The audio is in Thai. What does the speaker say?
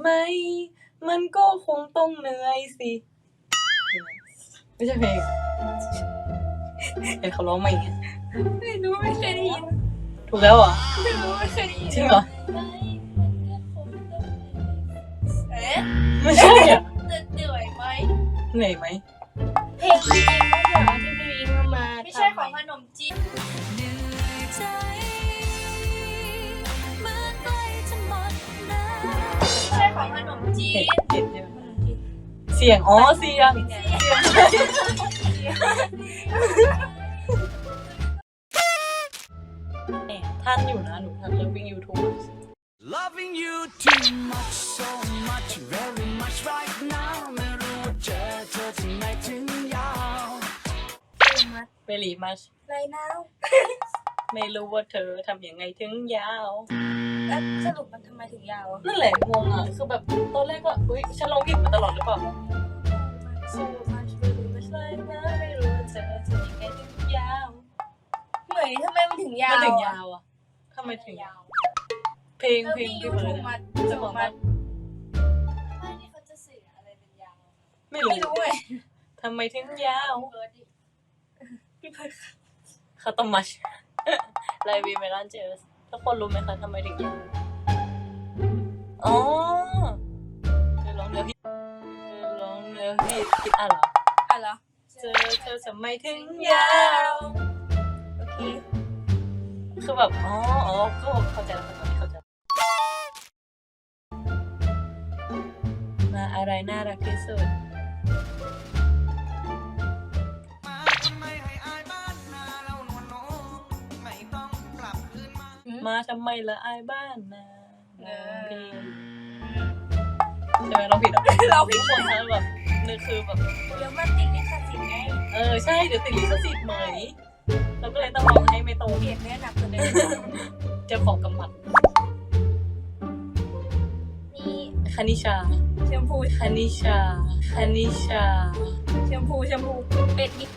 ไหม มันก็คงต้องเหนื่อยสิ ไม่ใช่เพลงเห็นเขาร้องมาอย่างเงี้ยไม่รู้ไม่เคยได้ยินถูกแล้วเหรอไม่รู้ไม่เคยได้ยินจริงเหรอเอ๊ะไม่ใช่อะเหนื่อยไหมเหนื่อยไหมเพลงจริง ขนมจีเห็นเห็นใช่ไหมเสียง อ๋อ เสียงท่านอยู่นะ หนูทันเลิฟวิ่งยูทูบ Loving you too much, so much, very much right now ไม่รู้ว่าเจอเธอที่ไหนถึงยาวเวลีมัช ไรน้าว ไม่รู้ว่าเธอทำยังไงถึงยาว แล้วสรุปมันทำไมถึงยาวอะนั่นแหละงงอะคือแบบตอนแรกก็เฮ้ยฉันร้องผิดมาตลอดหรือเปล่า So much really much like now ไม่รู้ว่าเธอทำยังไงถึงยาวเหนื่อยทำไมมันถึงยาวมันถึงอะยาวอะทำไมถึงยาว เพลงแล้วเพลงมีที่ยูเบิทูร์บดมาจะถูบอกกว่ามาไม่นี่เขาจะสื่ออะไรเป็นยาวไม่ไม่รู้รู้ไงทำไมถึงยาวเบิร์ดดิพี่เบิร์ดคาตอมัชไลวีเมลันเจอส ทุกคนรู้ไหมคะทำไมถึงยาวอ๋อเธอร้องเนื้อผิดเธอร้องเนื้อผิดผิดอะเหรออะไรเหรอเธอเธอทำไมถึงยาวโอเคคือแบบอ๋ออ๋อก็เข้าใจแล้วค่ะตอนนี้เข้าใจมาอะไรน่ารักที่สุด มามาทำไมละอายบ้านนะน้องพี่ใช่ไหมเราผิดเหรอเราผิดทุกคนคะแบบนี่คือแบบ เดี๋ยวมันติดลิขสิทธิ์ไงเออใช่เดี๋ยวติดลิขสิทธิ์ไหมเราก็เลยต้องลองให้ไม่ตรงเปลี่ยนเนื้อหนักกว่าเดิมเจ้าของกำมัดนี่คณิชาแชมพูคณิชาคณิชาแชมพูแชมพูเป็ดนี่